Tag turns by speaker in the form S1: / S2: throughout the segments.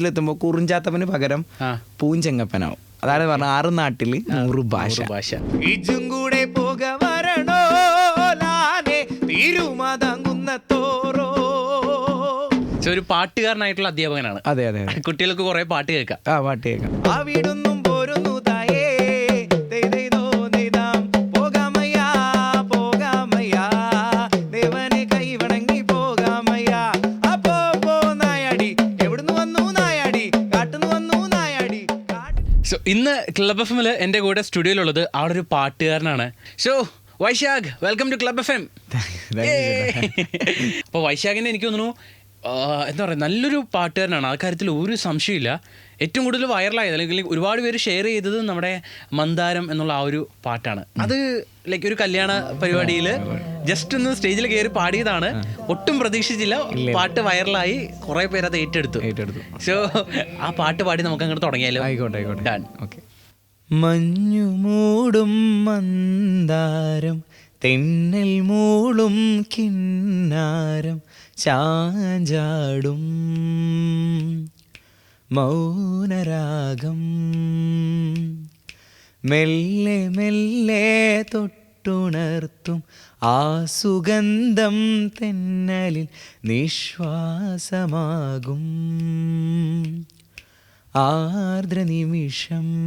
S1: ഭാഗത്തിലെത്തുമ്പോൾ കുറിഞ്ചാത്തപ്പന് പകരം പൂഞ്ചെങ്ങപ്പനാവും. അതാണ് പറഞ്ഞ ആറ് നാട്ടിൽ നൂറ് ഭാഷ.
S2: ഒരു ഭാഷ
S1: ഇജും കൂടെ പോക വരണോ?
S2: ഒരു പാട്ടുകാരനായിട്ടുള്ള അധ്യാപകനാണ്.
S1: അതെ അതെ അതെ.
S2: കുട്ടികൾക്ക് കുറെ പാട്ട് കേൾക്കാം.
S1: ആ പാട്ട് കേൾക്കാം. അവിടുന്നും
S2: ഇന്ന് ക്ലബ് എഫ് എമ്മിൽ എന്റെ കൂടെ സ്റ്റുഡിയോയിലുള്ളത് ഒരു പാട്ടുകാരനാണ്. Show Vaishakh welcome to Club F M അപ്പോൾ വൈശാഖിനെ എനിക്ക് തോന്നുന്നു എന്താ പറയുക നല്ലൊരു പാട്ടുകാരനാണ്. ആ കാര്യത്തിൽ ഒരു സംശയമില്ല ഏറ്റവും കൂടുതൽ വൈറലായത് അല്ലെങ്കിൽ ഒരുപാട് പേര് ഷെയർ ചെയ്തത് നമ്മുടെ മന്ദാരം എന്നുള്ള ആ ഒരു പാട്ടാണ്. അത് ലൈക്ക് ഒരു കല്യാണ പരിപാടിയിൽ ജസ്റ്റ് ഒന്ന് സ്റ്റേജിൽ കയറി പാടിയതാണ്. ഒട്ടും പ്രതീക്ഷിച്ചില്ല. പാട്ട് വൈറലായി കുറെ പേര് അത് ഏറ്റെടുത്തു.
S1: ഏറ്റെടുത്തു.
S2: സോ ആ പാട്ട് പാടി നമുക്ക് അങ്ങോട്ട് തുടങ്ങിയാലോ?
S1: ആയിക്കോട്ടെ ആയിക്കോട്ടെ. ഓക്കെ മഞ്ഞു മൂടും മന്ദാരം തെന്നൽ മൂളും കിന്നാരം ചാഞ്ചാടും. മൗനരാഗം. മെല്ലെ മെല്ലെ തൊട്ടുണർത്തും ആ സുഗന്ധം തെന്നലിൽ നിശ്വാസമാകും. ആർദ്രനിമിഷം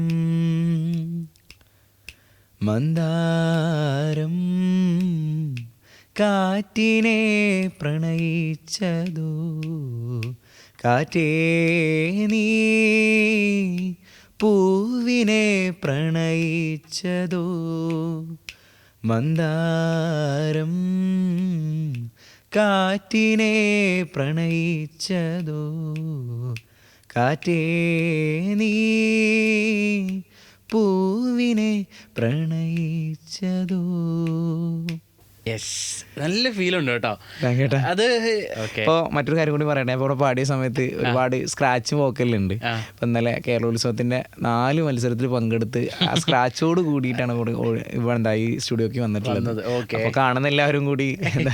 S1: മന്ദാരം കാറ്റിനെ പ്രണയിച്ചതോ. പൂവിനെ പ്രണയിച്ചതോ? മന്ദാരം കാറ്റിനെ പ്രണയിച്ചതോ? കാറ്റേ നീ പൂവിനെ പ്രണയിച്ചതോ?
S2: നല്ല ഫീൽ ഉണ്ട് കേട്ടോ.
S1: കേട്ടാ
S2: അത്
S1: ഇപ്പോൾ മറ്റൊരു കാര്യം കൂടി പറയണേ ഇപ്പോൾ ഇവിടെ പാടിയ സമയത്ത് ഒരുപാട് സ്ക്രാച്ച് വോക്കലുണ്ട്
S2: ആ.
S1: ഇപ്പം ഇന്നലെ കേരളോത്സവത്തിന്റെ നാല് മത്സരത്തിൽ പങ്കെടുത്ത് ആ സ്ക്രാച്ചോട് കൂടിയിട്ടാണ് ഇവിടെ എന്താ ഈ സ്റ്റുഡിയോക്ക് വന്നിട്ടുള്ളത്. അപ്പോൾ കാണുന്ന എല്ലാവരും കൂടി എന്താ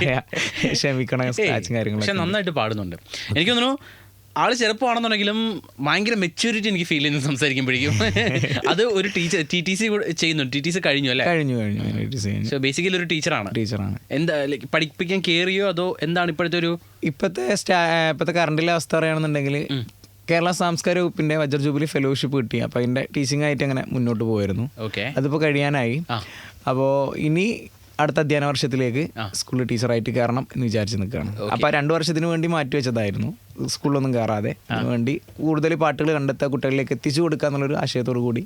S1: ക്ഷമിക്കണം സ്ക്രാച്ചും
S2: പക്ഷെ
S1: കാര്യങ്ങളൊക്കെ.
S2: നന്നായിട്ട് പാടുന്നുണ്ട്. എനിക്ക് തോന്നുന്നു ആൾ ചെറുപ്പമാണെന്നുണ്ടെങ്കിലും ഭയങ്കര മെച്യൂരിറ്റി എനിക്ക് ഫീൽ ചെയ്യുന്നു സംസാരിക്കുമ്പോഴേക്കും. അത് ഒരു ടീച്ചർ ടി ടി സി ചെയ്യുന്നു. ടി ടി സി കഴിഞ്ഞു അല്ലേ?
S1: കഴിഞ്ഞു കഴിഞ്ഞു
S2: സോ ബേസിക്കലി ഒരു ടീച്ചറാണ്
S1: ടീച്ചറാണ്
S2: എന്താ ലൈക്ക് പഠിപ്പിക്കാൻ കയറിയോ അതോ എന്താണ് ഇപ്പോഴത്തെ ഒരു
S1: ഇപ്പോഴത്തെ സ്റ്റാ ഇപ്പോഴത്തെ കറണ്ടിലെ അവസ്ഥ പറയുകയാണെന്നുണ്ടെങ്കിൽ കേരള സാംസ്കാരിക വകുപ്പിന്റെ വജ്ര ജൂബിലി ഫെലോഷിപ്പ് കിട്ടി. അപ്പോൾ അതിന്റെ ടീച്ചിങ് ആയിട്ട് അങ്ങനെ മുന്നോട്ട് പോയിരുന്നു.
S2: ഓക്കെ
S1: അതിപ്പോൾ കഴിയാനായി.
S2: അപ്പോ
S1: അപ്പോൾ ഇനി അടുത്ത അധ്യയന വർഷത്തിലേക്ക് സ്കൂളിൽ ടീച്ചറായിട്ട് കയറണം എന്ന് വിചാരിച്ച് നിൽക്കുകയാണ്. അപ്പോൾ രണ്ട് വർഷത്തിന് വേണ്ടി മാറ്റിവെച്ചതായിരുന്നു സ്കൂളിലൊന്നും കയറാതെ. അതിനുവേണ്ടി കൂടുതൽ പാട്ടുകൾ കണ്ടെത്തുക കുട്ടികളിലേക്ക് എത്തിച്ചു കൊടുക്കുക എന്നുള്ളൊരു ആശയത്തോടു കൂടി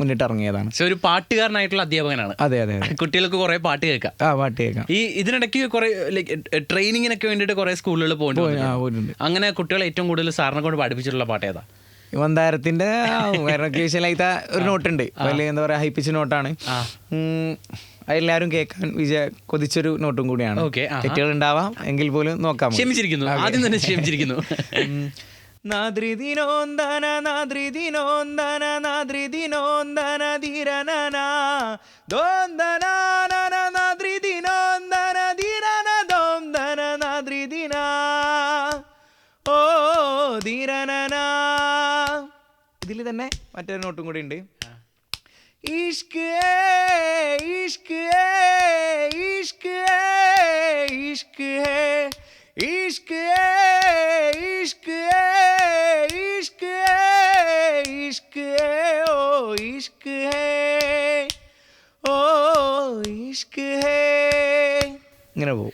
S1: മുന്നിട്ട് ഇറങ്ങിയതാണ്.
S2: ഒരു പാട്ടുകാരനായിട്ടുള്ള അധ്യാപകനാണ്.
S1: അതെ അതെ
S2: കുട്ടികൾക്ക് കുറെ പാട്ട് കേൾക്കാം.
S1: ആ പാട്ട് കേൾക്കാം.
S2: ഈ ഇതിനിടയ്ക്ക് കുറെ ട്രെയിനിങ്ങിനൊക്കെ വേണ്ടിയിട്ട് കുറെ സ്കൂളുകൾ
S1: പോകുന്നുണ്ട്
S2: അങ്ങനെ കുട്ടികളെ ഏറ്റവും കൂടുതൽ സാറിനെ കൊണ്ട് പഠിപ്പിച്ചിട്ടുള്ള പാട്ട് ഏതാ?
S1: മന്ദാരത്തിന്റെ ആയിട്ട് ഒരു നോട്ടുണ്ട് അതിൽ എന്താ പറയാ ഹൈപ്പിച്ച് നോട്ടാണ് ഉം, അതെല്ലാവരും കേൾക്കാൻ വിജയ കൊതിച്ചൊരു നോട്ടും കൂടിയാണ്. തെറ്റുകൾ ഉണ്ടാവാം എങ്കിൽ പോലും നോക്കാം.
S2: ക്ഷമിച്ചിരിക്കുന്നു ആദ്യം തന്നെ ക്ഷമിച്ചിരിക്കുന്നു.
S1: നാദ്രിദിനോന്ദന നാദ്രിദിനോന്ദന നാദ്രിദിനോന്ദന ധീരനന ദോന്ദനാനന നാദ്രിദിനോന്ദന ധീരന ദോന്ദന നാദ്രിദിന ഓ ധീരനന ഇതിൽ തന്നെ മറ്റൊരു നോട്ടും കൂടി ഉണ്ട് Isque é, isque é, isque é, isque é, isque é, isque é, isque é, isque é, oh, isque é, oh, isque é.
S2: Gravou.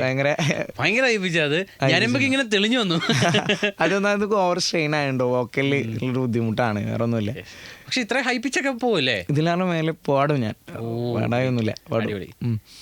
S1: ഭയങ്കര
S2: ഭയങ്കര അത്. ഞാനിമ്പോ ഇങ്ങനെ തെളിഞ്ഞു വന്നു.
S1: അതൊന്നും ഓവർ സ്ട്രെയിൻ ആയതുണ്ടോ വോക്കലിൽ ഒരു ബുദ്ധിമുട്ടാണ്. വേറെ ഒന്നുമില്ല.
S2: പക്ഷെ ഇത്ര ഹൈപ്പിച്ചൊക്കെ പോവല്ലേ?
S1: ഇതിലാണ് മേലെ പാടും ഞാൻ. പാടായൊന്നുമില്ല.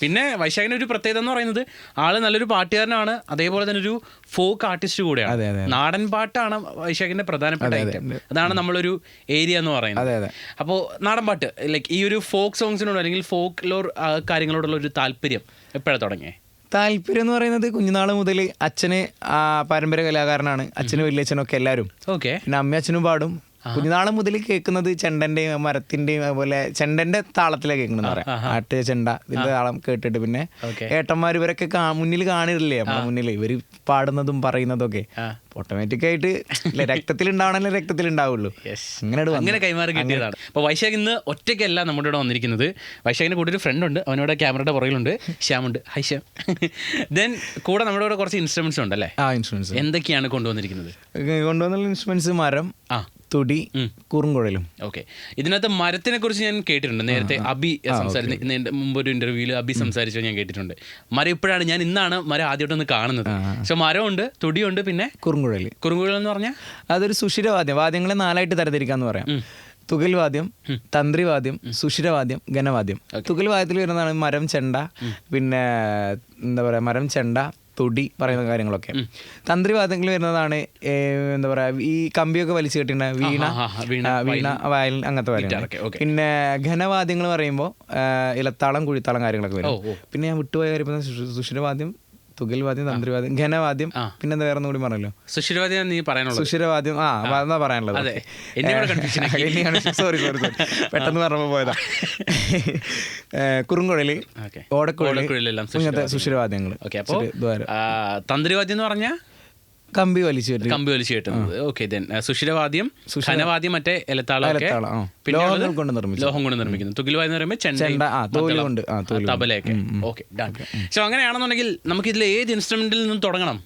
S2: പിന്നെ വൈശാഖിന് ഒരു പ്രത്യേകത എന്ന് പറയുന്നത് ആൾ നല്ലൊരു പാട്ടുകാരനാണ്. അതേപോലെ തന്നെ ഒരു ഫോക്ക് ആർട്ടിസ്റ്റ് കൂടെയാണ്. നാടൻ പാട്ടാണ് വൈശാഖിന്റെ പ്രധാനപ്പെട്ട ഐറ്റം അതാണ് നമ്മളൊരു ഏരിയ എന്ന് പറയുന്നത്. അപ്പോൾ നാടൻ പാട്ട് ലൈക്ക് ഈ ഒരു ഫോക്ക് സോങ്സിനോട് അല്ലെങ്കിൽ ഫോക്ക് ലോർ കാര്യങ്ങളോടുള്ള ഒരു താല്പര്യം എപ്പോഴാണ് തുടങ്ങിയേ?
S1: താല്പര്യം എന്ന് പറയുന്നത് കുഞ്ഞുനാൾ മുതൽ അച്ഛന് പാരമ്പര്യ കലാകാരനാണ്. അച്ഛനും വലിയച്ഛനും ഒക്കെ എല്ലാവരും
S2: ഓക്കെ.
S1: പിന്നെ അമ്മയച്ഛനും പാടും. കുഞ്ഞുനാൾ മുതൽ കേൾക്കുന്നത് ചെണ്ടന്റെയും മരത്തിന്റെയും അതുപോലെ ചെണ്ടന്റെ താളത്തിലാണ് കേൾക്കുന്നത് പറയാം. ആട്ട് ചെണ്ട ഇതിന്റെ താളം കേട്ടിട്ട് പിന്നെ. ഏട്ടന്മാർ ഇവരൊക്കെ മുന്നിൽ കാണില്ലേ നമ്മുടെ മുന്നിൽ ഇവർ പാടുന്നതും പറയുന്നതും ഒക്കെ
S2: ആ.
S1: ഓട്ടോമാറ്റിക് ആയിട്ട് രക്തത്തിൽ ഉണ്ടാവണല്ലേ രക്തത്തിൽ ഉണ്ടാവുള്ളൂ അങ്ങനെ
S2: അങ്ങനെ കൈമാറി കിട്ടിയതാണ്. അപ്പോൾ വൈശാഖ് ഇന്ന് ഒറ്റയ്ക്കല്ല നമ്മുടെ ഇവിടെ വന്നിരിക്കുന്നത്. വൈശാഖിന് കൂടെ ഒരു ഫ്രണ്ട് ഉണ്ട്. അവനോട് ക്യാമറയുടെ പുറകിലുണ്ട്. ശ്യാമുണ്ട്. ഹൈ ശ്യാം. ദെൻ കൂടെ നമ്മുടെ ഇവിടെ കുറച്ച് ഇൻസ്ട്രുമെന്റ്സ് ഉണ്ട് അല്ലേ
S1: ആ ഇൻസ്ട്രുമെന്റ്സ്
S2: എന്തൊക്കെയാണ് കൊണ്ടുവന്നിരിക്കുന്നത്?
S1: കൊണ്ടുവന്നുള്ള ഇൻസ്ട്രുമെന്റ്സ് മരം
S2: ആ.
S1: തുടി. കുറുങ്കുഴലും.
S2: ഓക്കെ. ഇതിനകത്ത് മരത്തിനെ കുറിച്ച് ഞാൻ കേട്ടിട്ടുണ്ട്. നേരത്തെ അബി സംസാരിച്ച മുമ്പ് ഒരു ഇന്റർവ്യൂവിൽ അബി സംസാരിച്ചത് ഞാൻ കേട്ടിട്ടുണ്ട്. മരം ഇപ്പോഴാണ് ഞാൻ ഇന്നാണ് മരം ആദ്യമായിട്ടൊന്ന് കാണുന്നത്. പക്ഷെ മരമുണ്ട് തുടിയുണ്ട് പിന്നെ
S1: കുറുങ്കുഴൽ
S2: കുറുങ്കുഴൽ എന്ന് പറഞ്ഞാൽ
S1: അതൊരു സുഷിരവാദ്യം. വാദ്യങ്ങളെ നാലായിട്ട് തരത്തിരിക്കാന്ന് പറയാം. തുകൽ വാദ്യം തന്ത്രിവാദ്യം സുഷിരവാദ്യം ഘനവാദ്യം. തുകൽ വാദ്യത്തിൽ വരുന്നതാണ് മരം ചെണ്ട പിന്നെ എന്താ പറയാ മരം ചെണ്ട തുടി പറയുന്ന കാര്യങ്ങളൊക്കെ. തന്ത്രിവാദ്യങ്ങളിൽ വരുന്നതാണ് എന്താ പറയാ ഈ കമ്പിയൊക്കെ വലിച്ചു കെട്ടിണ്ട വീണ
S2: വീണ,
S1: വയലിൻ. അങ്ങനത്തെ കാര്യങ്ങൾ പിന്നെ ഘനവാദ്യങ്ങൾ പറയുമ്പോൾ ഇലത്താളം കുഴിത്താളം കാര്യങ്ങളൊക്കെ വരും. പിന്നെ ഞാൻ വിട്ടുപോയ കാര്യം സുഷിരവാദ്യം തുകൽവാദ്യം തന്ത്രിവാദ്യം ഘനവാദ്യം പിന്നെന്താ വേറെ കൂടി പറഞ്ഞല്ലോ?
S2: സുഷിരവാദ്യം നീ പറയാനുള്ളത്.
S1: സുഷിരവാദ്യം ആ പറയാനുള്ളത്.
S2: അതെ. ആക്കി.
S1: സോറി സോറി സോറി പെട്ടെന്ന് പറഞ്ഞപ്പോ പോയതാ. കുറുങ്കുഴലി ഓടക്കുഴലി ഇങ്ങനത്തെ സുഷിരവാദ്യങ്ങൾ
S2: തന്ത്രിവാദ്യം എന്ന് പറഞ്ഞാൽ
S1: കമ്പി വലിച്ചു കെട്ടി.
S2: കമ്പി വലിച്ചു കെട്ടുന്നത് ഓക്കെ ദെൻ സുഷിരവാദ്യം ഘനവാദ്യം മറ്റേ ഇലത്താളം ഒക്കെ പിന്നെ
S1: ലോഹങ്ങൾ കൊണ്ട് നിർമ്മിച്ചു
S2: ലോഹം കൊണ്ട് നിർമ്മിക്കുന്നു തുകിൽവാദം എന്ന് പറയുമ്പോൾ ചെണ്ട തബലയൊക്കെ. ഓക്കെ ഡൺ സോ അങ്ങനെയാണെന്നുണ്ടെങ്കിൽ നമുക്ക് ഇതിൽ ഏത് ഇൻസ്ട്രുമെന്റിൽ നിന്നും തുടങ്ങണം?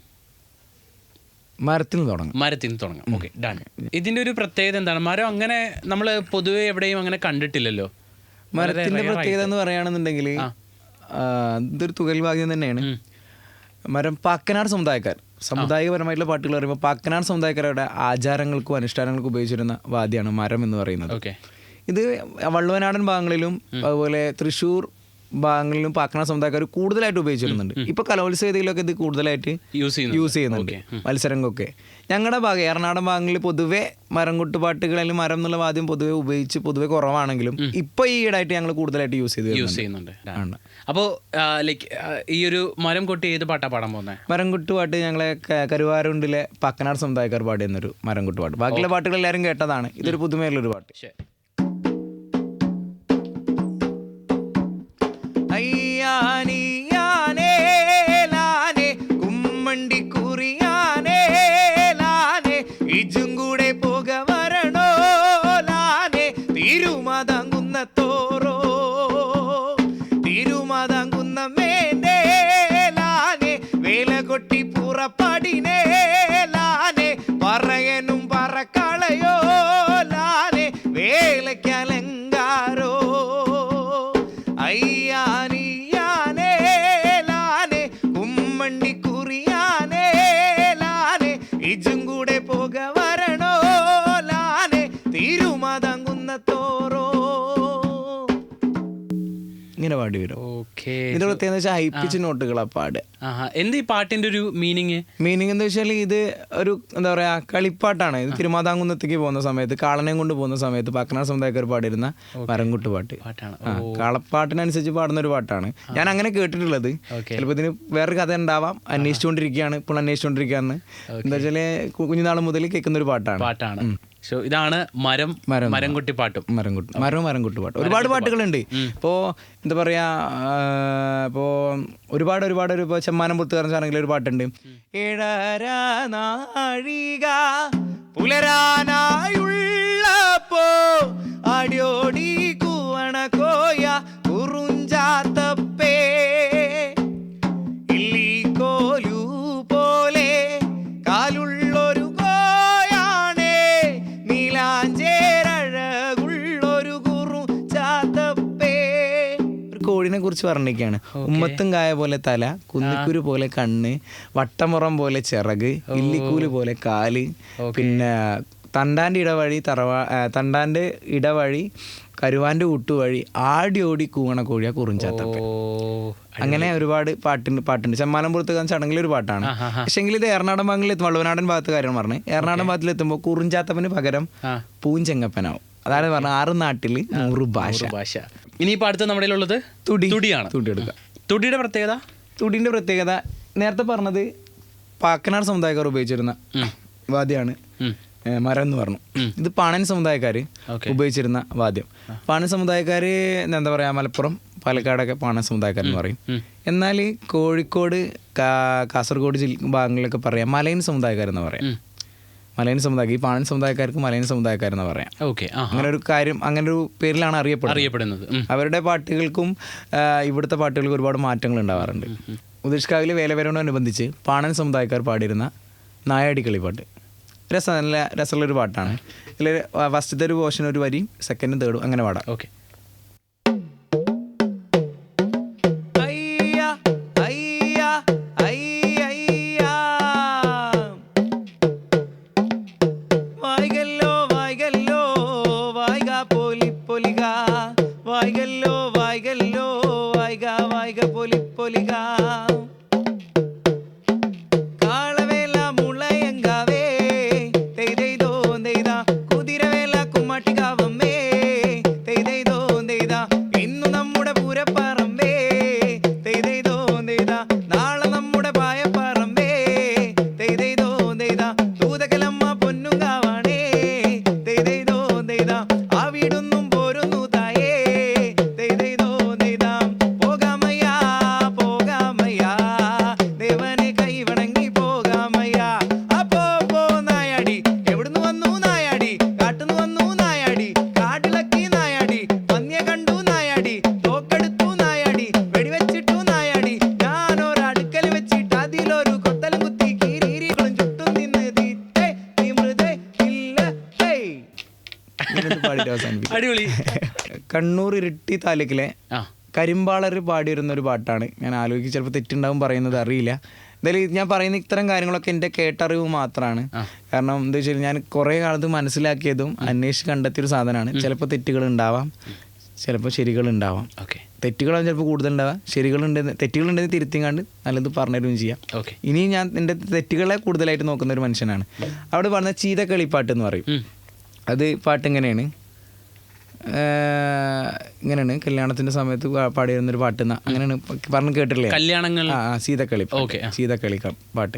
S1: മരത്തിൽ നിന്ന് തുടങ്ങാം.
S2: മരത്തിൽ നിന്ന് തുടങ്ങാം. ഓക്കെ ഡൺ ഇതിന്റെ ഒരു പ്രത്യേകത എന്താണ്? മരം അങ്ങനെ നമ്മൾ പൊതുവെ എവിടെയും അങ്ങനെ കണ്ടിട്ടില്ലല്ലോ.
S1: മരത്തിന്റെ പ്രത്യേകത എന്ന് പറയുകയാണെന്നുണ്ടെങ്കിൽ ഇതൊരു തുകൽവാദ്യം തന്നെയാണ്. മരം പാക്കനാട് സമുദായക്കാർ. സമുദായികപരമായിട്ടുള്ള പാട്ടുകൾ പറയുമ്പോൾ പാക്കനാട് സമുദായക്കാരുടെ ആചാരങ്ങൾക്കും അനുഷ്ഠാനങ്ങൾക്കും ഉപയോഗിച്ചിരുന്ന വാദ്യമാണ് മരം എന്ന് പറയുന്നത്. ഇത് വള്ളുവനാടൻ ഭാഗങ്ങളിലും അതുപോലെ തൃശ്ശൂർ ഭാഗങ്ങളിലും പാക്കണ സമുദായക്കാർ കൂടുതലായിട്ട് ഉപയോഗിച്ചിരുന്നുണ്ട് ഇപ്പൊ കലോത്സവത്തിലൊക്കെ ഇത് കൂടുതലായിട്ട്
S2: യൂസ്
S1: യൂസ് ചെയ്യുന്നുണ്ട്. മത്സരങ്ങൾക്കൊക്കെ. ഞങ്ങളുടെ ഭാഗം എറണാടൻ ഭാഗങ്ങളിൽ പൊതുവെ മരം കൊട്ടുപാട്ടുകളിൽ മരം എന്നുള്ള വാദ്യം പൊതുവെ ഉപയോഗിച്ച് പൊതുവെ കുറവാണെങ്കിലും ഇപ്പൊ ഈ ഈടായിട്ട് ഞങ്ങൾ കൂടുതലായിട്ട് യൂസ് ചെയ്ത്
S2: യൂസ് ചെയ്യുന്നുണ്ട്.
S1: ആണ്.
S2: അപ്പോൾ ലൈക്ക് ഈ ഒരു മരം കൊട്ടി ഏത് പാട്ടാ പാടാൻ പോകുന്നത്
S1: മരം കൊട്ടുപാട്ട് ഞങ്ങളെ കരുവാരുണ്ടിലെ പക്കനാട് സമുദായക്കാർ പാടിയെന്നൊരു മരം കൊട്ടുപാട്ട്. ബാക്കിയുള്ള പാട്ടുകൾ എല്ലാവരും കേട്ടതാണ്. ഇതൊരു പുതുമയുള്ളൊരു പാട്ട്.
S2: ശരി.
S1: ఉన్న మేదేలానే వేలగొట్టి పూరపడినే പാടി വരും.
S2: ഓക്കെ.
S1: ഇതിന്റെ പ്രത്യേകത വെച്ചാൽ ഹൈപ്പിച്ച് നോട്ടുകളാ പാടുക
S2: എന്ത് ഈ പാട്ടിന്റെ ഒരു മീനിങ്
S1: മീനിങ് എന്ന് വെച്ചാൽ ഇത് ഒരു എന്താ പറയാ കളിപ്പാട്ടാണ്. ഇത് തിരുമാതാങ്കുന്നത്തേക്ക് പോകുന്ന സമയത്ത് കാളനെയും കൊണ്ട് പോകുന്ന സമയത്ത് പക്കനാട് സമുദായക്കാർ പാടിയിരുന്ന മരംകുട്ട് പാട്ട്. കാളപ്പാട്ടിനനുസരിച്ച് പാടുന്ന ഒരു പാട്ടാണ്. ഞാൻ അങ്ങനെ കേട്ടിട്ടുള്ളത്. ചിലപ്പോൾ ഇതിന് വേറൊരു കഥ ഉണ്ടാവാം. അന്വേഷിച്ചുകൊണ്ടിരിക്കുകയാണ്. ഇപ്പോൾ അന്വേഷിച്ചുകൊണ്ടിരിക്കുകയാണ്. എന്താ വെച്ചാൽ കുഞ്ഞുനാൾ മുതൽ കേൾക്കുന്ന ഒരു പാട്ടാണ്.
S2: പാട്ടാണ്. സോ ഇതാണ് മരം
S1: മരം.
S2: മരംകുട്ടി പാട്ടും.
S1: മരംകുട്ടി മരവും മരംകുട്ടി പാട്ട്. ഒരുപാട് പാട്ടുകളുണ്ട്. ഇപ്പോൾ എന്താ പറയുക ഇപ്പോൾ ഇപ്പോ ഒരുപാട് ഒരുപാട് ഒരു ഇപ്പോൾ ചെമ്മാനം പുത്തുകാരനാണെങ്കിൽ ഒരു പാട്ടുണ്ട്. ഏഴര നാഴിക കോഴിനെ വർണിക്കുകയാണ് ഉമ്മത്തും കായ പോലെ തല കുന്നിക്കുരു പോലെ കണ്ണ് വട്ടമുറം പോലെ ചിറക് ഇല്ലിക്കൂൽ പോലെ കാൽ പിന്നെ തണ്ടാന്റെ ഇടവഴി തറവാ തണ്ടാന്റെ ഇടവഴി കരുവാന്റെ ഊട്ടുവഴി ആടി ഓടി കൂവണ കോഴിയ
S2: കുറിഞ്ചാത്ത
S1: അങ്ങനെ ഒരുപാട് പാട്ടുണ്ട് പാട്ടുണ്ട്. ചെമ്മാനം പുറത്ത് ചടങ്ങിൽ ഒരു പാട്ടാണ് പക്ഷെങ്കിൽ ഇത് എറണാകുളം ഭാഗങ്ങളിൽ എത്തും വള്ളുവനാടൻ ഭാഗത്ത് കാര്യം പറഞ്ഞു എറണാകുളം ഭാഗത്തിൽ എത്തുമ്പോൾ കുറിഞ്ചാത്തപ്പന് പകരം പൂഞ്ചെങ്ങപ്പനാവും. അതാണ് പറഞ്ഞ ആറ് നാട്ടിൽ നൂറ് ഭാഷ.
S2: ഭാഷ. ഇനി ഇപ്പൊ അടുത്ത നമ്മുടെ ഉള്ളത്
S1: തുടി.
S2: തുടിയാണ്.
S1: തുടി എടുക്കുക
S2: തുടിയുടെ പ്രത്യേകത?
S1: തുടിന്റെ പ്രത്യേകത നേരത്തെ പറഞ്ഞത് പാക്കനാട് സമുദായക്കാർ ഉപയോഗിച്ചിരുന്ന വാദ്യമാണ് മരം എന്ന് പറഞ്ഞു. ഇത് പാണൻ സമുദായക്കാർ ഉപയോഗിച്ചിരുന്ന വാദ്യം. പാണൻ സമുദായക്കാർ എന്താ പറയുക മലപ്പുറം പാലക്കാടൊക്കെ പാണൻ സമുദായക്കാരെന്ന് പറയും. എന്നാൽ കോഴിക്കോട് കാസർഗോഡ് ജില്ല ഭാഗങ്ങളിലൊക്കെ പറയാം മലയൻ സമുദായക്കാരെന്ന് പറയാം. മലയൻ സമുദായം ഈ പാണൻ സമുദായക്കാർക്ക് മലയൻ സമുദായക്കാരെന്ന് പറയാം.
S2: ഓക്കെ
S1: അങ്ങനെ ഒരു കാര്യം അങ്ങനെ ഒരു പേരിലാണ് അറിയപ്പെടുന്നത്.
S2: അറിയപ്പെടുന്നത്.
S1: അവരുടെ പാട്ടുകൾക്കും ഇവിടുത്തെ പാട്ടുകൾക്കും ഒരുപാട് മാറ്റങ്ങൾ ഉണ്ടാവാറുണ്ട്. ഉദിഷ്കാവിലെ വേലവരോടനുബന്ധിച്ച് പാണൻ സമുദായക്കാർ പാടിയിരുന്ന നായാടി കളിപ്പാട്ട് രസ നല്ല രസമുള്ളൊരു പാട്ടാണ്. ഇതിൽ ഫസ്റ്റത്തെ ഒരു പോർഷൻ ഒരു വരിയും സെക്കൻഡും തേർഡും അങ്ങനെ പാടാം.
S2: ഓക്കെ.
S1: ഇരിട്ടി താലൂക്കിലെ കരിമ്പാളർ പാടിയിരുന്ന ഒരു പാട്ടാണ്. ഞാൻ ആലോചിച്ച് ചിലപ്പോൾ തെറ്റുണ്ടാവും പറയുന്നത് അറിയില്ല. എന്തായാലും ഞാൻ പറയുന്ന ഇത്തരം കാര്യങ്ങളൊക്കെ എന്റെ കേട്ടറിവ് മാത്രമാണ് കാരണം എന്താ വെച്ചാൽ ഞാൻ കുറേ കാലത്ത് മനസ്സിലാക്കിയതും അന്വേഷിച്ച് കണ്ടെത്തിയൊരു സാധനമാണ്. ചിലപ്പോൾ തെറ്റുകൾ ഉണ്ടാവാം. ചിലപ്പോൾ ശരികൾ ഉണ്ടാവാം.
S2: ഓക്കെ.
S1: തെറ്റുകളാണ് ചിലപ്പോൾ കൂടുതൽ ഉണ്ടാവാം ശരികളുണ്ടെന്ന് തെറ്റുകളുണ്ടെന്ന് തിരുത്തിങ്ങാണ്ട് നല്ലത് പറഞ്ഞുതരും ചെയ്യാം.
S2: ഓക്കെ.
S1: ഇനി ഞാൻ എന്റെ തെറ്റുകളെ കൂടുതലായിട്ട് നോക്കുന്ന ഒരു മനുഷ്യനാണ്. അവിടെ പറഞ്ഞ ചീതക്കളിപ്പാട്ട് എന്ന് പറയും. അത് പാട്ട് എങ്ങനെയാണ്? ഇങ്ങനെയാണ്. കല്യാണത്തിന്റെ സമയത്ത് പാടിയിരുന്നൊരു പാട്ട് അങ്ങനെയാണ് പറഞ്ഞു കേട്ടിട്ടില്ലേ?
S2: കല്യാണങ്ങൾ.
S1: ആ സീതക്കളി
S2: ഓക്കെ.
S1: സീതക്കളി പാട്ട്.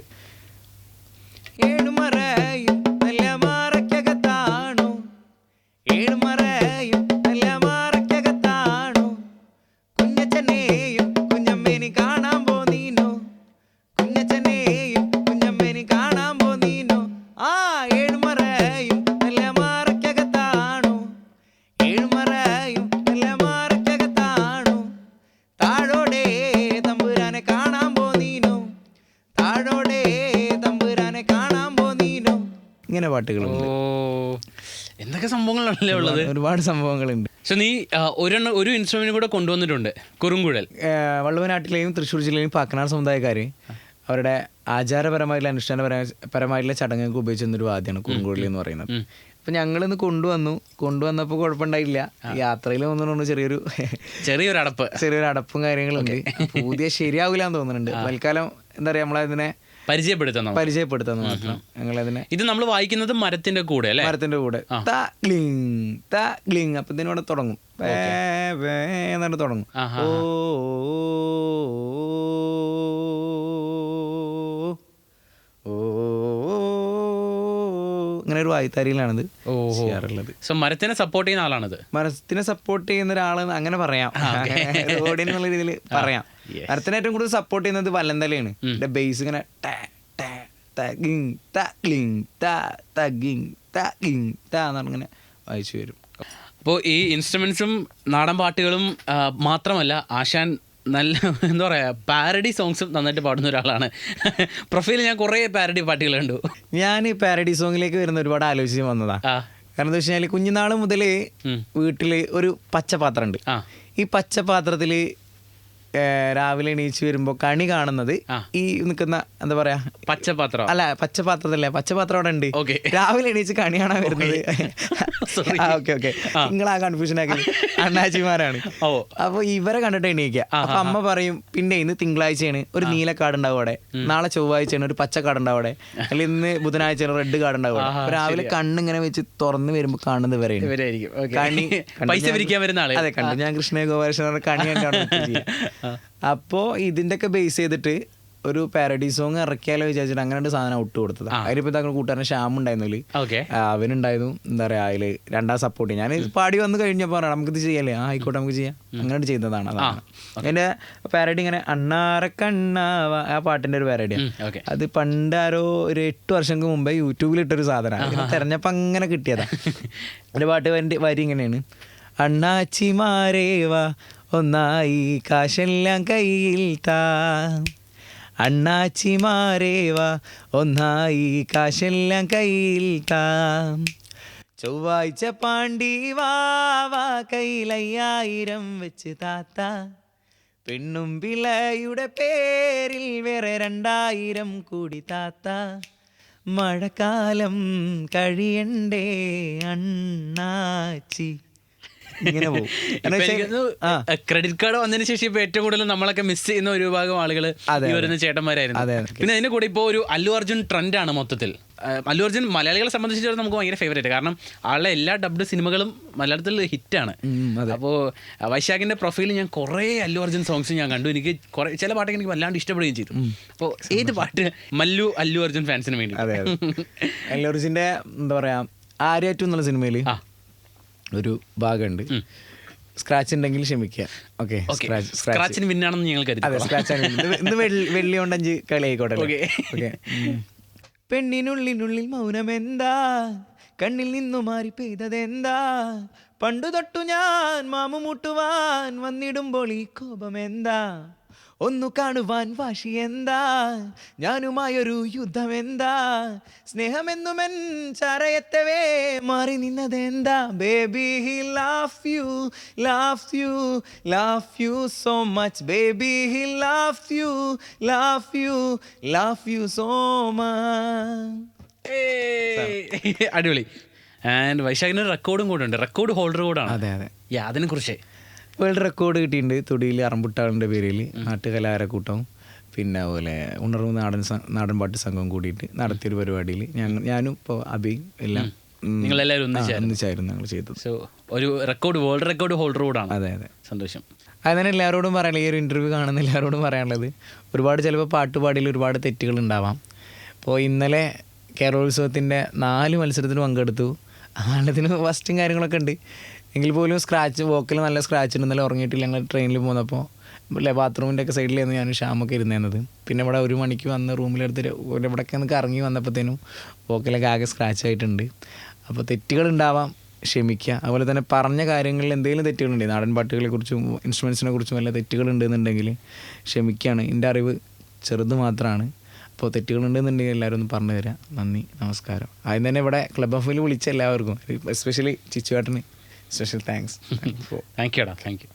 S2: എന്തൊക്കെ സംഭവങ്ങളാണല്ലേ ഉള്ളത്?
S1: ഒരുപാട് സംഭവങ്ങളുണ്ട്.
S2: പക്ഷെ നീ ഒരു ഒരെണ്ണം ഒരു ഇൻസ്ട്രുമെന്റ് കൂടെ കൊണ്ടുവന്നിട്ടുണ്ട് കുറുങ്കുഴൽ
S1: വള്ളുവനാട്ടിലെയും തൃശ്ശൂർ ജില്ലയിലെയും പാക്കനാട് സമുദായക്കാർ അവരുടെ ആചാരപരമായിട്ടുള്ള അനുഷ്ഠാനപരമായ പരമായിട്ടുള്ള ചടങ്ങുകൾക്ക് ഉപയോഗിച്ചിരുന്ന ഒരു വാദ്യമാണ് കുറുങ്കുഴലി എന്ന് പറയുന്നത്. അപ്പം ഞങ്ങളിന്ന് കൊണ്ടുവന്നു. കൊണ്ടുവന്നപ്പോൾ കുഴപ്പമുണ്ടായില്ല. യാത്രയിൽ വന്നിട്ടുണ്ട് ചെറിയൊരു
S2: ചെറിയൊരു അടപ്പ്
S1: ചെറിയൊരു അടപ്പും കാര്യങ്ങളുണ്ട് പുതിയ ശരിയാവില്ല എന്ന് തോന്നുന്നുണ്ട്. തൽക്കാലം എന്താ പറയാ നമ്മളതിനെ
S2: പരിചയപ്പെടുത്താം
S1: പരിചയപ്പെടുത്തുന്നു മാത്രം. ഞങ്ങൾ അതിനെ
S2: ഇത് നമ്മൾ വായിക്കുന്നത് മരത്തിന്റെ കൂടെ അല്ലേ?
S1: മരത്തിന്റെ കൂടെ. ത ഗ്ലിങ് ത ഗ്ലിങ്. അപ്പൊ ഇതിനോട് തുടങ്ങും. വേ, വേ എന്നിട്ട് തുടങ്ങും. ഓ, ഒരു വായ്ത്താരിയിലാണിത്
S2: ഓഹോ.
S1: ചെയ്യാറുള്ളത്.
S2: സോ മരത്തിനെ സപ്പോർട്ട് ചെയ്യുന്ന ആളാണിത്?
S1: മരത്തിനെ സപ്പോർട്ട് ചെയ്യുന്ന ഒരാൾ അങ്ങനെ പറയാം. ഓഡിയൻ എന്നുള്ള രീതിയിൽ പറയാം. മരത്തിനെ ഏറ്റവും കൂടുതൽ സപ്പോർട്ട് ചെയ്യുന്നത് വല്ലന്തലയാണ്. എന്റെ ബേസ് ഇങ്ങനെ പറഞ്ഞിങ്ങനെ വായിച്ചു വരും.
S2: അപ്പോൾ ഈ ഇൻസ്ട്രുമെന്റ്സും നാടൻ പാട്ടുകളും മാത്രമല്ല ആശാൻ നല്ല എന്താ പറയുക പാരഡി സോങ്സും നന്നായിട്ട് പാടുന്ന ഒരാളാണ്. പ്രൊഫൈൽ ഞാൻ കുറേ പാരഡി പാട്ടുകൾ കണ്ടു.
S1: ഞാൻ പാരഡി സോങ്ങിലേക്ക് വരുന്ന ഒരുപാട് ആലോചിച്ച് വന്നതാ. കാരണം എന്താ വെച്ചാൽ കുഞ്ഞുനാൾ മുതൽ. വീട്ടിൽ ഒരു പച്ചപാത്രം ഉണ്ട് ഈ പച്ചപാത്രത്തിൽ രാവിലെ എണീച്ച് വരുമ്പോൾ കണി കാണുന്നത് ഈ നിൽക്കുന്ന എന്താ പറയാ?
S2: പച്ചപാത്രം.
S1: അല്ല പച്ചപാത്രത്തില്ല പച്ചപാത്രം അവിടെ ഉണ്ട്. രാവിലെ എണീച്ച് കണി കാണാൻ വരുന്നത്. ഓക്കെ. ഓക്കെ നിങ്ങൾ ആ. കൺഫ്യൂഷൻ ആക്കി. അണ്ണാച്ചിമാരാണ്.
S2: ഓ.
S1: അപ്പൊ ഇവരെ കണ്ടിട്ട് എണീക്കുക അപ്പൊ അമ്മ പറയും പിന്നെ ഇന്ന് തിങ്കളാഴ്ചയാണ് ഒരു നീല കാർഡ് ഉണ്ടാവും അവിടെ. നാളെ ചൊവ്വാഴ്ചയാണ് ഒരു പച്ച കാർഡ് ഉണ്ടാവും അവിടെ. അല്ലെങ്കിൽ ഇന്ന് ബുധനാഴ്ചയാണ് റെഡ് കാട് ഉണ്ടാവും അവിടെ. രാവിലെ കണ്ണിങ്ങനെ വെച്ച് തുറന്ന് വരുമ്പോൾ കാണുന്നത്
S2: Okay.
S1: കണി
S2: പൈസ പിരിക്കാൻ വരുന്ന ആൾ.
S1: അതെ കണ്ടു. ഞാൻ കൃഷ്ണ ഗോപാലകൃഷ്ണൻ കണി കണ്ടാണ്. അപ്പോ ഇതിന്റെ ഒക്കെ ബേസ് ചെയ്തിട്ട് ഒരു പാരഡി സോങ് ഇറക്കിയാലോ വിചാരിച്ചിട്ട് അങ്ങനെ ഒരു സാധനം ഔട്ട് കൊടുത്തത്. അതിലിപ്പോൾ താങ്കൾ കൂട്ടുകാരൻ ശ്യാം ഉണ്ടായിരുന്നില്ല?
S2: ഓക്കെ.
S1: അവനുണ്ടായിരുന്നു. എന്താ പറയാ അതിൽ രണ്ടാം സപ്പോർട്ട് ഞാൻ പാടി വന്ന് കഴിഞ്ഞപ്പോൾ പറയാം നമുക്കിത് ചെയ്യാല്ലേ ആ ആയിക്കോട്ടെ നമുക്ക് ചെയ്യാം. അങ്ങനെ ചെയ്തതാണ് അതാണ്. എന്റെ പാരഡി ഇങ്ങനെ അണ്ണാറ കണ്ണാവ ആ പാട്ടിന്റെ ഒരു പാരഡിയാണ് അത് പണ്ട് ആരോ ഒരു എട്ട് വർഷങ്ങൾക്ക് മുമ്പേ യൂട്യൂബിൽ ഇട്ടൊരു സാധനമാണ് തെരഞ്ഞപ്പോ അങ്ങനെ കിട്ടിയതാ. എന്റെ പാട്ട് വരി ഇങ്ങനെയാണ്. അണ്ണാച്ചിമാരേവ ഒന്നായി കാശെല്ലാം കയ്യിൽ താ. അണ്ണാച്ചിമാരേവ ഒന്നായി കാശെല്ലാം കയ്യിൽ താ. ചൊവ്വാഴ്ച പാണ്ടി വാവാ കയ്യിലയ്യായിരം വെച്ച് താത്ത. പെണ്ണും പിള്ളയുടെ പേരിൽ വേറെ രണ്ടായിരം കൂടി താത്ത. മഴക്കാലം കഴിയണ്ടേ അണ്ണാച്ചി. ഇങ്ങനെ പോകും.
S2: ക്രെഡിറ്റ് കാർഡ് വന്നതിന് ശേഷം ഇപ്പൊ ഏറ്റവും കൂടുതൽ നമ്മളൊക്കെ മിസ് ചെയ്യുന്ന ഒരു വിഭാഗം ആളുകൾ വരുന്ന ചേട്ടന്മാരായിരുന്നു. പിന്നെ അതിന്റെ കൂടെ ഇപ്പോൾ ഒരു അല്ലു അർജുൻ ട്രെൻഡ് ആണ് മൊത്തത്തിൽ. അല്ലു അർജുൻ മലയാളികളെ സംബന്ധിച്ചിടത്തോളം നമുക്ക് ഭയങ്കര ഫേവറേറ്റ് കാരണം ആളുടെ എല്ലാ ഡബ്ഡ് സിനിമകളും മലയാളത്തിൽ ഹിറ്റാണ്. അപ്പോൾ വൈശാഖിന്റെ പ്രൊഫൈലിൽ ഞാൻ കുറേ അല്ലു അർജുൻ സോങ്സ് ഞാൻ കണ്ടു. എനിക്ക് കുറേ ചില പാട്ടൊക്കെ എനിക്ക് വല്ലാണ്ട് ഇഷ്ടപ്പെടുകയും ചെയ്തു. അപ്പോൾ ഏത് പാട്ട് മല്ലു അല്ലു അർജുൻ ഫാൻസിന് വേണ്ടി?
S1: അല്ലു അർജുന്റെ എന്താ പറയാ ആര്യാറ്റു എന്നുള്ള സിനിമയിൽ ഒരു ഭാഗമുണ്ട്. സ്ക്രാച്ച് ഉണ്ടെങ്കിൽ ക്ഷമിക്കുക. ഓക്കെ
S2: ഓക്കെ
S1: സ്ക്രാച്ച് സ്ക്രാച്ച്
S2: സ്ക്രാച്ചിന് പിന്നാണെന്ന് ഞങ്ങൾ
S1: അതെ സ്ക്രാച്ച് ഇന്ന് വെള്ളി കൊണ്ട് അഞ്ച് കളി ആയിക്കോട്ടെ
S2: ഓക്കേ.
S1: പെണ്ണിനുള്ളിനുള്ളിൽ മൗനമെന്താ? കണ്ണിൽ നിന്നു മാറി പെയ്തതെന്താ? പണ്ടു തൊട്ടു ഞാൻ മാമു മുട്ടുവാൻ വന്നിടുമ്പോൾ ഈ കോപമെന്താ? ഒന്നു കാണുവാൻ വാശി എന്താ? ഞാനുമായൊരു യുദ്ധം എന്താ സ്നേഹമെന്നുമെൻ ചരയത്തവേ മാറി നിന്നതെന്താ? Baby I love you love you love you so much baby I love you love you love you so much.
S2: അടിപൊളി. ആൻഡ് വൈശാഖിന് റെക്കോർഡും കൂടെ ഉണ്ട്. റെക്കോർഡ് ഹോൾഡർ കൂടാണ്
S1: അതെ അതെ.
S2: യാ അതിനെ കുറിച്ച്
S1: വേൾഡ് റെക്കോർഡ് കിട്ടിയിട്ടുണ്ട്. തൊടിയിൽ അറമ്പുട്ടാളിന്റെ പേരിൽ നാട്ടുകലാരക്കൂട്ടം പിന്നെ അതുപോലെ ഉണർവ് നാടൻ നാടൻ പാട്ട് സംഘം കൂടിയിട്ട് നടത്തിയൊരു പരിപാടിയിൽ ഞങ്ങൾ ഞാനും ഇപ്പോൾ അബി എല്ലാം നിങ്ങൾ
S2: നിങ്ങളെല്ലാവരും ഒന്നിച്ചായിരുന്നു.
S1: ഞങ്ങൾ ചെയ്തത്.
S2: സോ ഒരു റെക്കോർഡ് വേൾഡ് റെക്കോർഡ് ഹോൾഡർ കൂടാണ്.
S1: അതെ അതെ.
S2: സന്തോഷം.
S1: അതിനെ എല്ലാവരോടും പറയാനുള്ള ഈ ഒരു ഇന്റർവ്യൂ കാണുന്ന എല്ലാവരോടും പറയാനുള്ളത്. ഒരുപാട് ചിലപ്പോൾ പാട്ടുപാടിയിൽ ഒരുപാട് തെറ്റുകൾ ഉണ്ടാവാം. അപ്പോൾ ഇന്നലെ കേരളോത്സവത്തിന്റെ നാല് മത്സരത്തിന് പങ്കെടുത്തു. ആണ്ടത്തിന് ഫസ്റ്റും കാര്യങ്ങളൊക്കെ ഉണ്ട്. എങ്കിൽ പോലും സ്ക്രാച്ച് വോക്കിൽ നല്ല സ്ക്രാച്ച് ഉണ്ട്. ഇന്നലെ ഉറങ്ങിയിട്ടില്ല. ഞങ്ങൾ ട്രെയിനിൽ പോന്നപ്പോൾ ബാത്റൂമിന്റെ ഒക്കെ സൈഡിലായിരുന്നു ഞാൻ ഷാമൊക്കെ ഇരുന്നേന്നത്. പിന്നെ ഇവിടെ ഒരു മണിക്ക് വന്ന് റൂമിലെടുത്ത് ഇവിടെയൊക്കെ ഒന്ന് കറങ്ങി വന്നപ്പോഴത്തേനും വോക്കലൊക്കെ ആകെ സ്ക്രാച്ച് ആയിട്ടുണ്ട്. അപ്പോൾ തെറ്റുകൾ ഉണ്ടാവാം. ക്ഷമിക്കുക. അതുപോലെ തന്നെ പറഞ്ഞ കാര്യങ്ങളിൽ എന്തെങ്കിലും തെറ്റുകളുണ്ട് നാടൻ പാട്ടുകളെ കുറിച്ചും ഇൻസ്ട്രുമെൻസിനെ കുറിച്ചും വല്ല തെറ്റുകളുണ്ടെന്നുണ്ടെങ്കിൽ ക്ഷമിക്കുകയാണ്. എന്റെ അറിവ് ചെറുത് മാത്രമാണ്. അപ്പോൾ തെറ്റുകളുണ്ടെന്നുണ്ടെങ്കിൽ എല്ലാവരും ഒന്ന് പറഞ്ഞു തരാം നന്ദി. നമസ്കാരം. ആദ്യം തന്നെ ഇവിടെ ക്ലബ് ഓഫിൽ വിളിച്ച എല്ലാവർക്കും എസ്പെഷ്യലി ചിച്ചുവേട്ടന്. special
S2: thanks. thank you. Thank you.